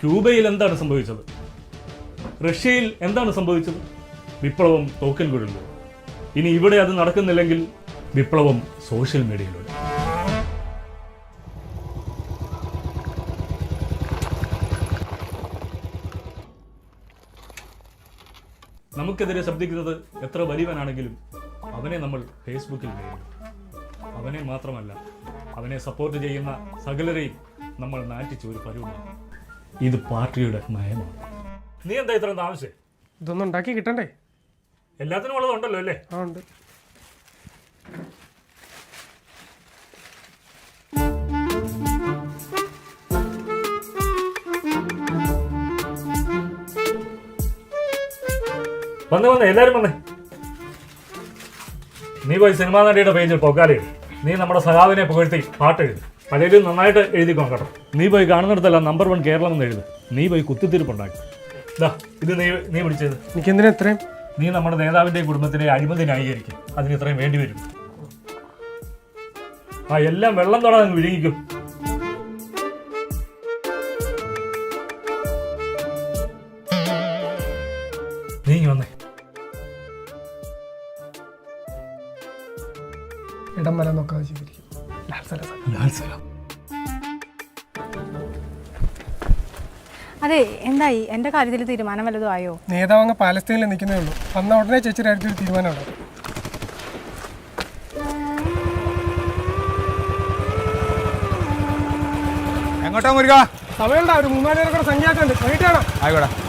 ക്യൂബയിൽ എന്താണ് സംഭവിച്ചത്? റഷ്യയിൽ എന്താണ് സംഭവിച്ചത്? വിപ്ലവം തോക്കൻ കുഴലിലൂടെ ഇനി ഇവിടെ അത് നടക്കുന്നില്ലെങ്കിൽ വിപ്ലവം സോഷ്യൽ മീഡിയയിലൂടെ. നമുക്കെതിരെ ശബ്ദിക്കുന്നത് എത്ര വലിയവനാണെങ്കിലും അവനെ നമ്മൾ ഫേസ്ബുക്കിൽ നേരിടും. അവനെ മാത്രമല്ല അവനെ സപ്പോർട്ട് ചെയ്യുന്ന സകലരെയും നമ്മൾ നാറ്റിച്ച് ഒരു പരുവമാണ് ഇത് പാർട്ടിയുടെ നയമാണ്. നീ എന്താ ഇത്ര താമസിച്ചേ? ഇതൊന്നും ഉണ്ടാക്കി കിട്ടണ്ടേ? എല്ലാത്തിനും ഉള്ളതുണ്ടല്ലോ അല്ലേ? ആ ഉണ്ട്. വന്ന് വന്ന് എല്ലാരും വന്നേ. നീ പോയി സിനിമാ നടിയുടെ പേജിൽ പൊക്കാലേ. നീ നമ്മുടെ സഖാവിനെ പുകഴ്ത്തി പാട്ട് എഴുതി പലരും നന്നായിട്ട് എഴുതിക്കോ കേട്ടോ. നീ പോയി കാണുന്നിടത്തല്ല നമ്പർ വൺ കേരളം എന്ന് എഴുതും. നീ പോയി കുത്തിത്തിരിപ്പുണ്ടാക്കി. ദാ ഇത് നീ നീ പിടിച്ചത്. എനിക്കെന്തിനാ ഇത്രയും? നീ നമ്മുടെ നേതാവിന്റെ കുടുംബത്തിലെ അഴിമതി ന്യായീകരിക്കും. അതിന് ഇത്രയും വേണ്ടി വരും. ആ എല്ലാം വെള്ളം അങ്ങ് വിഴുങ്ങിക്കും. നീ ഇങ്ങ് വന്നേ. ഇടം വരാൻ നോക്കാതെ ചെയ്തിരിക്കും. അതെ എന്തായി? എന്റെ കാര്യത്തിൽ തീരുമാനം വല്ലതും ആയോ? നേതാവ് അങ്ങ് പാലസ്തീനിൽ നിൽക്കുന്നേ ഉള്ളൂ. വന്ന ഉടനെ ചേച്ചിയുടെ അടുത്തൊരു തീരുമാനമുണ്ട്. എങ്ങോട്ടാ മുരുക? സമയമുണ്ടോ. ഒരു മൂന്നാൽ പേരെ കൂടെ സംഖ്യാക്കുണ്ട് വൈകിട്ടാണോ ആയിക്കോട്ടെ.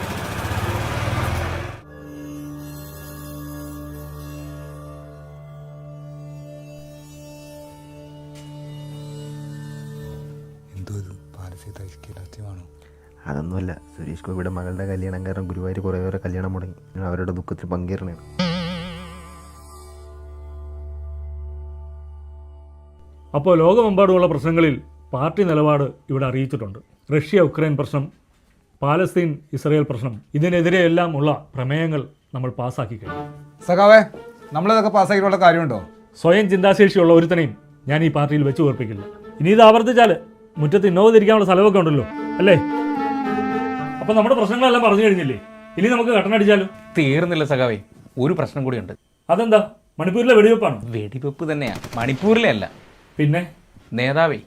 ഐക്യരാജ്യമാണോ അതൊന്നുമല്ല. സുരേഷ് ഗോപിയുടെ മകളുടെ കല്യാണം കാരണം ഗുരുവായൂർ കുറേ പേരെ കല്യാണം മുടങ്ങി. ഞാൻ അവരുടെ ദുഃഖത്തിൽ പങ്കേറണേണ് അപ്പോൾ ലോകമെമ്പാടുമുള്ള പ്രശ്നങ്ങളിൽ പാർട്ടി നിലപാട് ഇവിടെ അറിയിച്ചിട്ടുണ്ട്. റഷ്യ ഉക്രൈൻ പ്രശ്നം പാലസ്തീൻ ഇസ്രയേൽ പ്രശ്നം ഇതിനെതിരെയെല്ലാം ഉള്ള പ്രമേയങ്ങൾ നമ്മൾ പാസ്സാക്കി കഴിഞ്ഞു സഖാവേ നമ്മളിതൊക്കെ പാസ്സാക്കിയിട്ടുള്ള കാര്യമുണ്ടോ? സ്വയം ചിന്താശേഷിയുള്ള ഒരുത്തനെയും ഞാൻ ഈ പാർട്ടിയിൽ വെച്ച് ഓർപ്പിക്കില്ല ഇനി ഇത് ആവർത്തിച്ചാൽ മുറ്റത്ത് ഇന്നോവ തിരിക്കാനുള്ള സ്ഥലമൊക്കെ ഉണ്ടല്ലോ അല്ലേ? അപ്പൊ നമ്മുടെ പ്രശ്നങ്ങളെല്ലാം പറഞ്ഞു കഴിഞ്ഞില്ലേ? ഇനി നമുക്ക് കട്ടണടിച്ചാലും തീർന്നില്ല സഖാവേ. ഒരു പ്രശ്നം കൂടി ഉണ്ട് അതെന്താ? മണിപ്പൂരിലെ വെടിവെപ്പാണ്? വെടിവെപ്പ് തന്നെയാ. മണിപ്പൂരിലെ അല്ല. പിന്നെ? നേതാവേ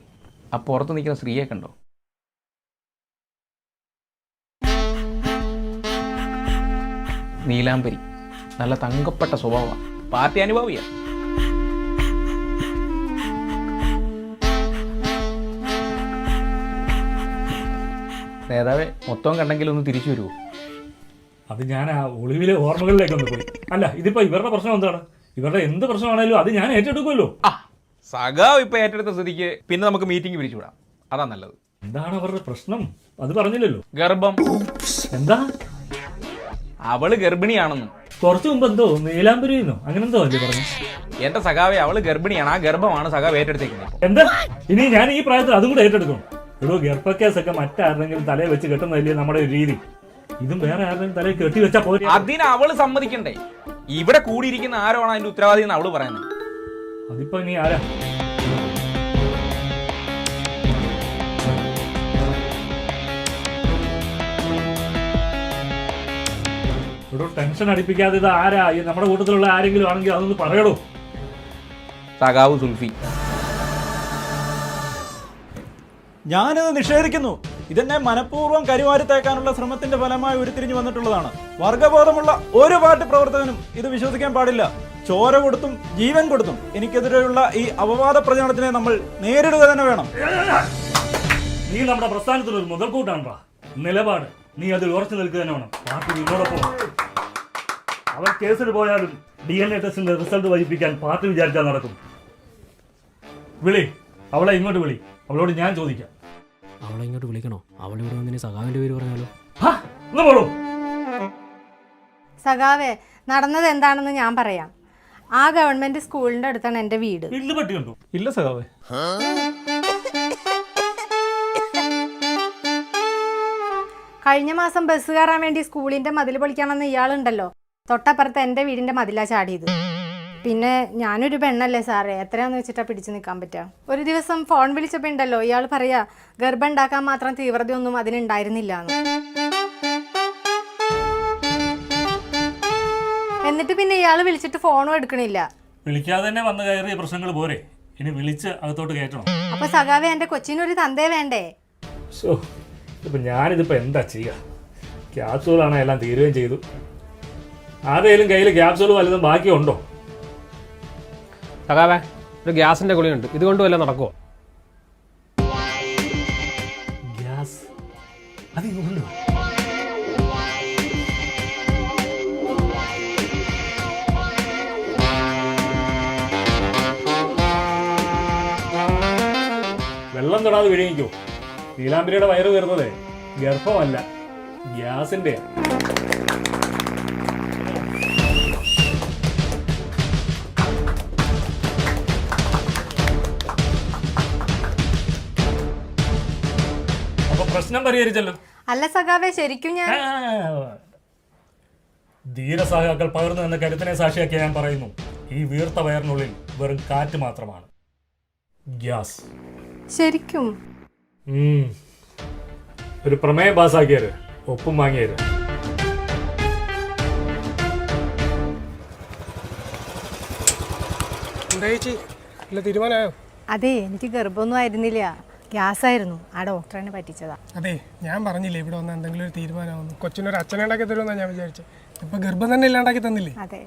ആ പുറത്ത് നിൽക്കുന്ന സ്ത്രീയെ കണ്ടോ? നീലാംബരി. നല്ല തങ്കപ്പെട്ട സ്വഭാവമാണ് പാർട്ടി അനുഭവിയാ. നേതാവേ മൊത്തം കണ്ടെങ്കിൽ ഒന്ന് തിരിച്ചു വരുമോ അത് ഞാൻ ആ ഒളിവിലെ ഓർമ്മകളിലേക്ക് ഒന്ന് പോയി. അല്ല ഇതിപ്പോ ഇവരുടെ പ്രശ്നം എന്താണ്? ഇവരുടെ എന്ത് പ്രശ്നമാണേലും അത് ഞാൻ ഏറ്റെടുക്കുമല്ലോ. ആ സഖാവ് ഇപ്പൊ ഏറ്റെടുത്ത സ്ഥിതിക്ക് പിന്നെ നമുക്ക് മീറ്റിംഗ് പിരിച്ചുവിടാം. അതാ നല്ലത്. എന്താണ് അവരുടെ പ്രശ്നം? അത് പറഞ്ഞില്ലല്ലോ. ഗർഭം. എന്താ? അവൾ ഗർഭിണിയാണെന്നും. കുറച്ചു മുമ്പ് എന്തോ നീലാംബരിന്നോ അങ്ങനെ എന്തോ അല്ലേ പറഞ്ഞു? എന്റെ സഖാവെ അവൾ ഗർഭിണിയാണ്. ആ ഗർഭമാണ് സഖാവ് ഏറ്റെടുത്തേക്കുന്നത് ഇപ്പൊ. എന്താ? ഇനി ഞാൻ ഈ പ്രായത്തിൽ അതും കൂടെ ഏറ്റെടുക്കണം. എടോ ഗർഭക്കേസൊക്കെ മറ്റാരുടെങ്കിലും തലയിൽ വെച്ച് കെട്ടുന്നതല്ലേ നമ്മുടെ ഒരു രീതി. ഇതും വേറെ ആരുടെയും തലയിൽ കെട്ടി വെച്ചാൽ പോരെ. അതിന് അവൾ സമ്മതിക്കണ്ടേ? ഇവിടെ കൂടിയിരിക്കുന്ന ആരാണ് അതിന്റെ ഉത്തരവാദി എന്ന് അവൾ പറയുന്നത്? അതിപ്പോ നീ ആരാ? ടെൻഷൻ അടിപ്പിക്കാതെ ഇത് ആരാ? ഈ നമ്മുടെ കൂട്ടത്തിലുള്ള ആരെങ്കിലും ആണെങ്കിൽ അതൊന്ന് പറയണോ സഖാവ് സുൽഫി. ഞാനിത് നിഷേധിക്കുന്നു. ഇതെന്നെ മനഃപൂർവം കരിവാരിത്തേക്കാനുള്ള ശ്രമത്തിന്റെ ഫലമായി ഉരുത്തിരിഞ്ഞു വന്നിട്ടുള്ളതാണ്. വർഗബോധമുള്ള ഒരു പാർട്ടി പ്രവർത്തകനും ഇത് വിശ്വസിക്കാൻ പാടില്ല. ചോര കൊടുത്തും ജീവൻ കൊടുത്തും എനിക്കെതിരെയുള്ള ഈ അപവാദ പ്രചരണത്തിനെ നമ്മൾ നേരിടുക തന്നെ വേണം. നീ നമ്മുടെ പ്രസ്ഥാനത്തിൽ ഒരു മുതൽക്കൂട്ടാണ് നിലപാട്. നീ അതിൽ ഉറച്ചു നിൽക്കുക തന്നെ വേണം. പാർട്ടി അവർ കേസിൽ പോയാലും ഡി എൻ എ ടെസ്റ്റിന്റെ റിസൾട്ട് വഹിപ്പിക്കാൻ പാർട്ടി വിചാരിച്ചാൽ നടക്കും. വിളി. അവളെ ഇങ്ങോട്ട് വിളി. അവളോട് ഞാൻ ചോദിക്കാം. അവളെ ഇങ്ങോട്ട് വിളിക്കണോ? അവൾ ഇവിടെ വന്നിന് സഖാവിന്റെ പേര് പറഞ്ഞാലോ? സഖാവേ നടന്നത് എന്താണെന്ന് ഞാൻ പറയാം. ആ ഗവൺമെന്റ് സ്കൂളിന്റെ അടുത്താണ് എന്റെ വീട്. ഇല്ല സഖാവേ. കഴിഞ്ഞ മാസം ബസ് കയറാൻ വേണ്ടി സ്കൂളിന്റെ മതിൽ പൊളിക്കാൻ വന്ന ഇയാളുണ്ടല്ലോ. തൊട്ടപ്പുറത്ത് എന്റെ വീടിന്റെ മതിലാ ചാടിയത്. പിന്നെ ഞാനൊരു പെണ്ണല്ലേ സാറേ? എത്രയാന്ന് വെച്ചിട്ടാ പിടിച്ചു നിൽക്കാൻ പറ്റുക ഒരു ദിവസം ഫോൺ വിളിച്ചപ്പോൾ ഉണ്ടല്ലോ ഇയാൾ പറയാ ഗർഭം ഉണ്ടാക്കാൻ മാത്രം തീവ്രതയൊന്നും അതിനുണ്ടായിരുന്നില്ല എന്നിട്ട് പിന്നെ ഇയാൾ വിളിച്ചിട്ട് ഫോണും എടുക്കണില്ല. വിളിക്കാതെ തന്നെ വന്ന് കയറിയ പ്രശ്നങ്ങൾ പോരെ. ഇനി വിളിച്ച് അകത്തോട്ട് കയറ്റണം. അപ്പൊ സഖാവെ എന്റെ കൊച്ചിനൊരു തന്തേ വേണ്ടേ? ഞാനിതിപ്പോ ഇപ്പം ഞാനിതിപ്പോൾ എന്താ ചെയ്യുക ക്യാപ്സൂളാണ് എല്ലാം തീരുകയും ചെയ്തു. ആരുടെയും കയ്യിൽ ക്യാപ്സൂൾ വല്ലതും ബാക്കിയുണ്ടോ? സഖാവേ ഒരു ഗ്യാസിന്റെ ഗുളിയുണ്ട് ഇതുകൊണ്ട് വല്ല നടക്കുമോ ഗ്യാസ്? വെള്ളം തൊടാതെ വിഴുങ്ങിക്കോ? നീലാംബരിയുടെ വയറ് തീർന്നത്. ഗർഭമല്ല ഗ്യാസിന്റെ പ്രശ്നം പരിഹരിച്ചല്ലോ. അല്ല സഖാവേ ശരിക്കും ഞാൻ ധീര ധീരസഹാക്കൾ പകർന്നു എന്ന കരുത്തിനെ സാക്ഷിയാക്കി ഞാൻ പറയുന്നു. ഈ വീർത്ത വയറിനുള്ളിൽ വെറും കാറ്റ് മാത്രമാണ്. ഗ്യാസ്. ശരിക്കും. ഒരു പ്രമേയം പാസ്സാക്കിയത് ഒപ്പും വാങ്ങിയത് അതെ എനിക്ക് ഗർഭമൊന്നും ആയിരുന്നില്ല. ഗ്യാസ് ആയിരുന്നു ആ ഡോക്ടറിനെ പറ്റിച്ചതാ. അതെ ഞാൻ പറഞ്ഞില്ലേ ഇവിടെ വന്ന എന്തെങ്കിലും ഒരു തീരുമാനമാവുന്നു. കൊച്ചിനൊരു അച്ഛനെ ഉണ്ടാക്കി തരുമെന്നാണ് ഞാൻ വിചാരിച്ചത് ഇപ്പൊ ഗർഭം തന്നെ ഇല്ലാണ്ടാക്കി തന്നില്ലേ? അതെ.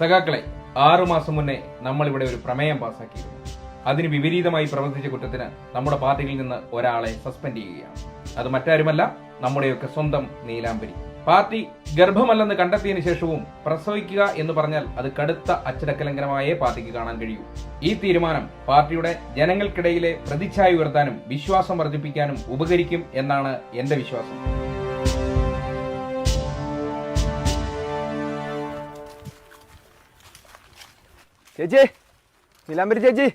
സഖാക്കളെ ആറു മാസം മുന്നേ നമ്മൾ ഇവിടെ ഒരു പ്രമേയം പാസാക്കിയിരുന്നു. അതിന് വിപരീതമായി പ്രവർത്തിച്ച കുറ്റത്തിന് നമ്മുടെ പാർട്ടിയിൽ നിന്ന് ഒരാളെ സസ്പെൻഡ് ചെയ്യുകയാണ്. അത് മറ്റാരുമല്ല നമ്മുടെയൊക്കെ സ്വന്തം നീലാംബരി. പാർട്ടി ഗർഭമല്ലെന്ന് കണ്ടെത്തിയതിനു ശേഷവും പ്രസവിക്കുക എന്ന് പറഞ്ഞാൽ അത് കടുത്ത അച്ചടക്കലംഘനമായേ പാർട്ടിക്ക് കാണാൻ കഴിയൂ. ഈ തീരുമാനം പാർട്ടിയുടെ ജനങ്ങൾക്കിടയിലെ പ്രതിച്ഛായ ഉയർത്താനും വിശ്വാസം വർദ്ധിപ്പിക്കാനും ഉപകരിക്കും എന്നാണ് എന്റെ വിശ്വാസം. ചേച്ചി നിലാംബരി ചേച്ചി.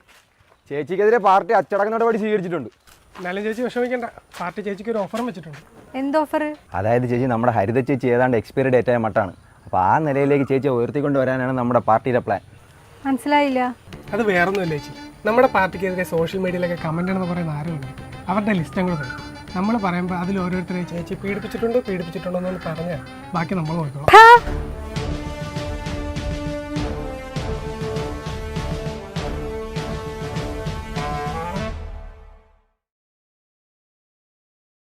ചേച്ചിക്കെതിരെ പാർട്ടി അച്ചടക്ക നടപടി സ്വീകരിച്ചിട്ടുണ്ട്. എന്നാലും ചേച്ചി വിഷമിക്കണ്ട. പാർട്ടി ചേച്ചിക്ക് ഒരു ഓഫറും വെച്ചിട്ടുണ്ട്. എന്ത് ഓഫർ അതായത് ചേച്ചി നമ്മുടെ ഹരിത ചേച്ചി ഏതാണ്ട് എക്സ്പയറി ഡേറ്റ് ആയ മട്ടാണ്. അപ്പോൾ ആ നിലയിലേക്ക് ചേച്ചി ഉയർത്തിക്കൊണ്ട് വരാനാണ് നമ്മുടെ പാർട്ടിയുടെ പ്ലാൻ മനസ്സിലായില്ല. അത് വേറൊന്നുമില്ല ചേച്ചി. നമ്മുടെ പാർട്ടിക്കെതിരെ സോഷ്യൽ മീഡിയയിലൊക്കെ കമന്റ് എന്ന് പറയുന്ന ആരുണ്ട് അവരുടെ ലിസ്റ്റ് അങ്ങോട്ട് തരും നമ്മൾ പറയുമ്പോൾ അതിൽ ഓരോരുത്തരെ ചേച്ചി പീഡിപ്പിച്ചിട്ടുണ്ടോ പീഡിപ്പിച്ചിട്ടുണ്ടോ എന്ന് പറഞ്ഞാൽ ബാക്കി നമ്മൾ നോക്കണം